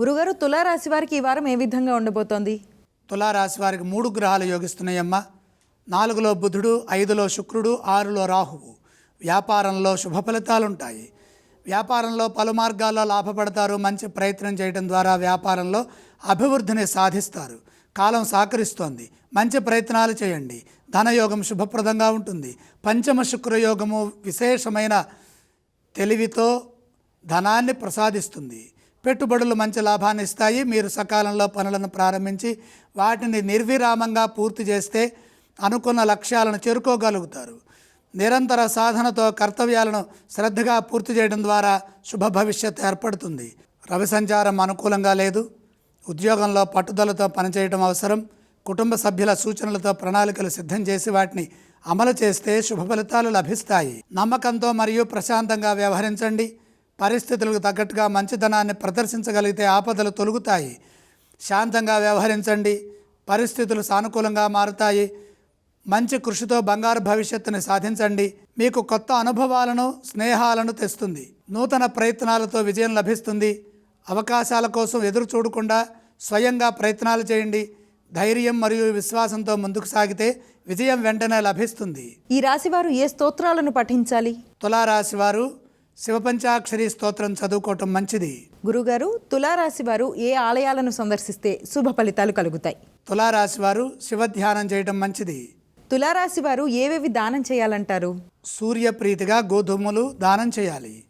గురుగారు తులారాశి వారికి ఈ వారం ఏ విధంగా ఉండబోతోంది? తులారాశి వారికి మూడు గ్రహాలు యోగిస్తున్నాయమ్మ. నాలుగులో బుధుడు ఐదులో శుక్రుడు ఆరులో రాహువు. వ్యాపారంలో శుభ ఫలితాలు ఉంటాయి వ్యాపారంలో పలు మార్గాల్లో లాభపడతారు మంచి ప్రయత్నం చేయడం ద్వారా వ్యాపారంలో అభివృద్ధిని సాధిస్తారు. కాలం సహకరిస్తోంది. మంచి ప్రయత్నాలు చేయండి. ధనయోగం శుభప్రదంగా ఉంటుంది. పంచమ శుక్రయోగము విశేషమైన తెలివితో ధనాన్ని ప్రసాదిస్తుంది. పెట్టుబడులు మంచి లాభాన్ని ఇస్తాయి. మీరు సకాలంలో పనులను ప్రారంభించి వాటిని నిర్విరామంగా పూర్తి చేస్తే అనుకున్న లక్ష్యాలను చేరుకోగలుగుతారు. నిరంతర సాధనతో కర్తవ్యాలను శ్రద్ధగా పూర్తి చేయడం ద్వారా శుభ భవిష్యత్తు ఏర్పడుతుంది. రవి సంచారం అనుకూలంగా లేదు. ఉద్యోగంలో పట్టుదలతో పనిచేయడం అవసరం. కుటుంబ సభ్యుల సూచనలతో ప్రణాళికలు సిద్ధం చేసి వాటిని అమలు చేస్తే శుభ ఫలితాలు లభిస్తాయి. నమ్మకంతో మరియు ప్రశాంతంగా వ్యవహరించండి. పరిస్థితులకు తగ్గట్టుగా మంచితనాన్ని ప్రదర్శించగలిగితే ఆపదలు తొలుగుతాయి. శాంతంగా వ్యవహరించండి. పరిస్థితులు సానుకూలంగా మారుతాయి. మంచి కృషితో బంగారు భవిష్యత్తుని సాధించండి. మీకు కొత్త అనుభవాలను స్నేహాలను తెస్తుంది. నూతన ప్రయత్నాలతో విజయం లభిస్తుంది. అవకాశాల కోసం ఎదురు చూడకుండా స్వయంగా ప్రయత్నాలు చేయండి. ధైర్యం మరియు విశ్వాసంతో ముందుకు సాగితే విజయం వెంటనే లభిస్తుంది. ఈ రాశి వారు ఏ స్తోత్రాలను పఠించాలి? తులారాశి వారు శివపంచాక్షరి స్తోత్రం చదువుకోవటం మంచిది. గురుగారు తులారాశి వారు ఏ ఆలయాలను సందర్శిస్తే శుభ ఫలితాలు కలుగుతాయి? తులారాశి వారు శివధ్యానం చేయటం మంచిది. తులారాశి వారు ఏవేవి దానం చేయాలంటారు? సూర్యప్రీతిగా గోధుమలు దానం చేయాలి.